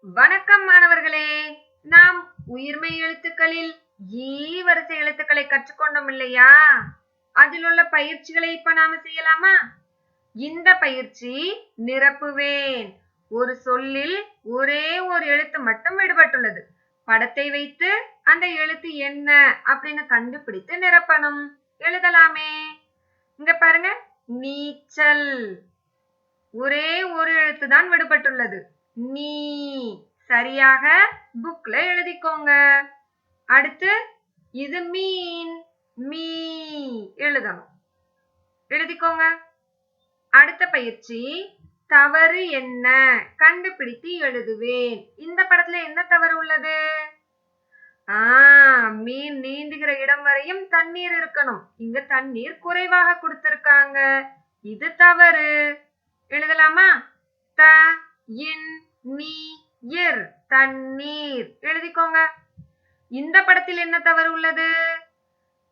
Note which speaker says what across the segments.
Speaker 1: வணக்கம் மாணவர்களே. நாம் உயிர்மை எழுத்துக்களில் ஈ வரிசை எழுத்துக்களை கற்றுக்கொண்டோம் இல்லையா? அதில் உள்ள பயிற்சிகளை இப்ப நாம செய்யலாமா? இந்த பயிற்சி நிரப்புவேன். ஒரு சொல்லில் ஒரே ஒரு எழுத்து மட்டும் விடுபட்டுள்ளது. படத்தை வைத்து அந்த எழுத்து என்ன அப்படின்னு கண்டுபிடித்து நிரப்பணும். எழுதலாமே. இங்க பாருங்க. நீச்சல். ஒரே ஒரு எழுத்து தான் விடுபட்டுள்ளது. நீ சரியாக புக்ல எழுதிக்கோங்க. அடுத்து இது மீன் மீ எழுதணும். எழுதிக்கோங்க. அடுத்த பயிற்சி தவறு என்ன? கண்டுபிடித்து எழுதுவேன். இந்த படத்துல என்ன தவறு உள்ளது? ஆ மீன் நீந்துகிற இடம் வரையும் தண்ணீர் இருக்கணும். இங்க தண்ணீர் குறைவாக கொடுத்திருக்காங்க. இது தவறு. எழுதலாமா? த இன் நீ இர் தண்ணீர். எழுதிக்கோங்க. இந்த படத்தில் என்ன தவறு உள்ளது?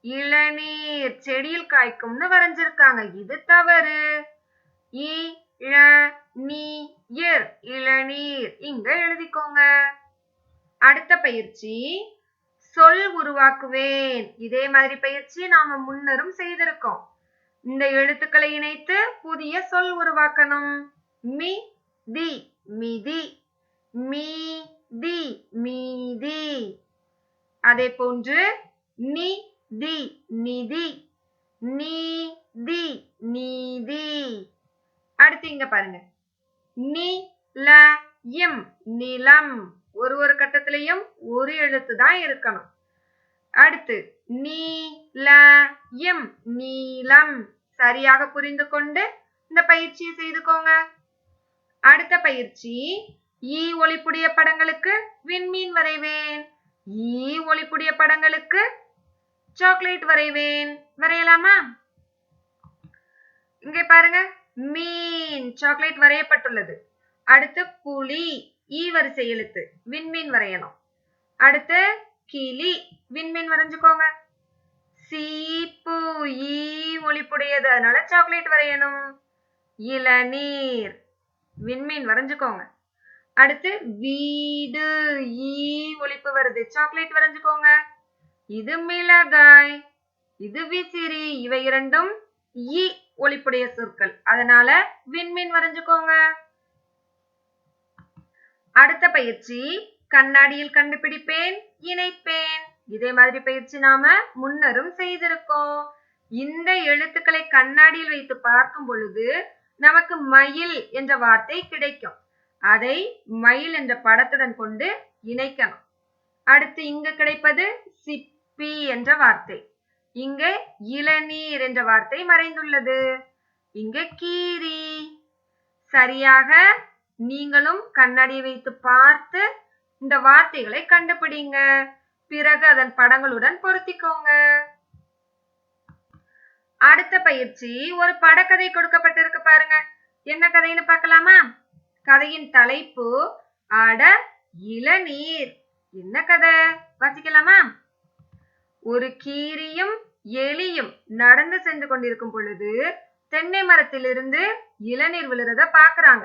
Speaker 1: இளநீர். செடியில் காய்க்கும்னு வரைஞ்சிருக்காங்க. இது தவறு. இ ழ இளநீர். இங்க எழுதிக்கோங்க. அடுத்த பயிற்சி. சொல் உருவாக்குவேன். இதே மாதிரி பயிற்சி நாம முன்னரும் செய்திருக்கோம். இந்த எழுத்துக்களை இணைத்து புதிய சொல் உருவாக்கணும். மி தி. மிதி மீதி மீதி. அதே போன்று நிதி நிதி நீதி நீதி. அடுத்து இங்க பாருங்க. நிலயம் ல நிலம். ஒரு ஒரு கட்டத்திலையும் ஒரு எழுத்து தான் இருக்கணும். அடுத்து நீ ல சரியாக புரிந்து கொண்டு இந்த பயிற்சியை செய்துக்கோங்க. அடுத்த பயிற்சி ஈ ஒளிப்புடைய படங்களுக்கு விண்மீன் வரைவேன். ஈ ஒளிப்புடைய படங்களுக்கு சாக்லேட் வரைவேன். வரையலாமா? இங்கே பாருங்க. மீன் சாக்லேட் வரையப்பட்டுள்ளது. அடுத்து புலி ஈ வரிசை எழுத்து விண்மீன் வரையணும் அடுத்து கிளி விண்மீன் வரைஞ்சுக்கோங்க. சீப்பு ஈ ஒளிப்புடையது அதனால சாக்லேட் வரையணும். இளநீர் விண்மீன் வரைஞ்சுக்கோங்க. அடுத்து வீடு ஈ ஒழிப்பு வருது. சாக்லேட் வரைஞ்சுக்கோங்க. இது மிளகாய் இது விசிறி இவை இரண்டும் இ ஒளிப்புடைய சொற்கள். அதனால விண்மீன் வரைஞ்சுக்கோங்க. அடுத்த பயிற்சி கண்ணாடியில் கண்டுபிடிப்பேன் இணைப்பேன். இதே மாதிரி பயிற்சி நாம முன்னரும் செய்திருக்கோம். இந்த எழுத்துக்களை கண்ணாடியில் வைத்து பார்க்கும் பொழுது நமக்கு மயில் என்ற வார்த்தை கிடைக்கும். அதை மயில் என்ற படத்துடன் கொண்டு இணைக்கணும் அடுத்து இங்கு கிடைப்பது சிப்பி என்ற வார்த்தை. இங்கே இளநீர் என்ற வார்த்தை மறைந்துள்ளது. இங்கே கீரி. சரியாக நீங்களும் கண்ணாடி வைத்து பார்த்து இந்த வார்த்தைகளை கண்டுபிடிங்க. பிறகு அதன் படங்களுடன் பொருத்திக்கோங்க. அடுத்த பயிற்சி ஒரு படக்கதை கொடுக்கப்பட்டிருக்கு பாருங்க. என்ன கதைன்னு பார்க்கலாமா? கதையின் தலைப்பு அட இளநீர். என்ன கதை? வாசிக்கலாமா? ஒரு கீரியும் எலியும் நடந்து சென்று கொண்டிருக்கும் பொழுது தென்னை மரத்திலிருந்து இளநீர் விழுறத பாக்குறாங்க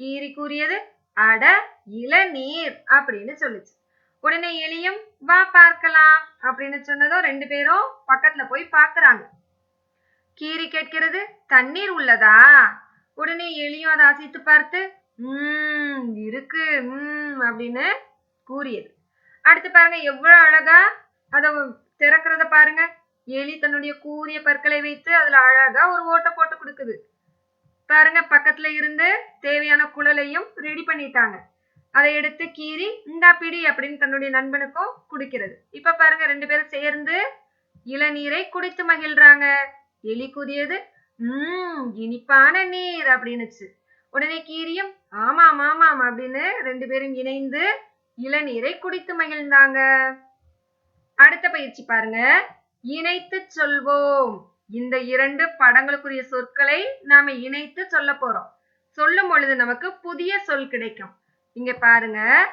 Speaker 1: கீரி கூறியது அட இளநீர் அப்படின்னு சொல்லுச்சு. உடனே எலியும் வா பார்க்கலாம் அப்படின்னு சொன்னதும் ரெண்டு பேரும் பக்கத்துல போய் பாக்குறாங்க கீரி கேட்கிறது தண்ணீர் உள்ளதா? உடனே எலியும் அதை அசைத்து பார்த்து உம் இருக்கு உம் அப்படின்னு கூறியது. அடுத்து பாருங்க எவ்வளவு அழகா அதை திறக்கிறத பாருங்க. எலி தன்னுடைய கூரிய பற்களை வைத்து அதுல அழகா ஒரு ஓட்டை போட்டு கொடுக்குது. பாருங்க பக்கத்துல இருந்து தேவையான குழலையும் ரெடி பண்ணிட்டாங்க. அதை எடுத்து கீறி இந்தா பிடி அப்படின்னு தன்னுடைய நண்பனுக்கும் குடிக்கிறது. இப்ப பாருங்க ரெண்டு பேரும் சேர்ந்து இளநீரை குடித்து மகிழ்றாங்க. எலி கூறியது உம் இனிப்பான நீர் அப்படின்னுச்சு. உடனே கீரியும் ஆமாம் ஆமாம் அப்படின்னு ரெண்டு பேரும் இணைந்து இளநீரை குடித்து மகிழ்ந்தாங்க. அடுத்த பயிற்சி பாருங்க. இணைத்து சொல்வோம். இந்த இரண்டு படங்களுக்குரிய சொற்களை நாம இணைத்து சொல்ல போறோம். சொல்லும் பொழுது நமக்கு புதிய சொல் கிடைக்கும். இங்க பாருங்க.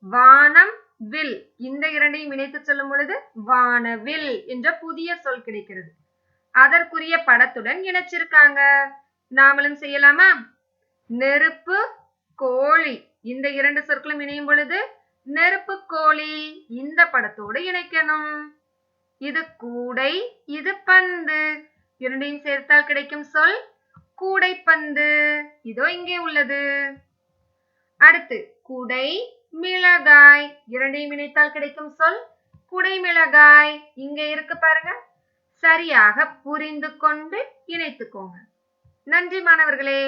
Speaker 1: வானம் வில். இந்த இரண்டையும் இணைத்து சொல்லும் பொழுது வானவில் என்ற புதிய சொல் கிடைக்கிறது. அதற்குரிய படத்துடன் இணைச்சிருக்காங்க. நாமளும் செய்யலாமா? நெருப்பு கோழி. இந்த இரண்டு சொற்களும் இணையும் பொழுது நெருப்பு கோழி இந்த படத்தோடு இணைக்கணும். இது கூடை இது பந்து. இரண்டையும் சேர்த்தால் கிடைக்கும் சொல் கூடைப்பந்து. இதோ இங்கே உள்ளது. அடுத்து குடை மிளகாய். இரண்டையும் இணைத்தால் கிடைக்கும் சொல் குடை மிளகாய். இங்க இருக்கு பாருங்க. சரியாக புரிந்து கொண்டு இணைத்துக்கோங்க. நன்றி மாணவர்களே.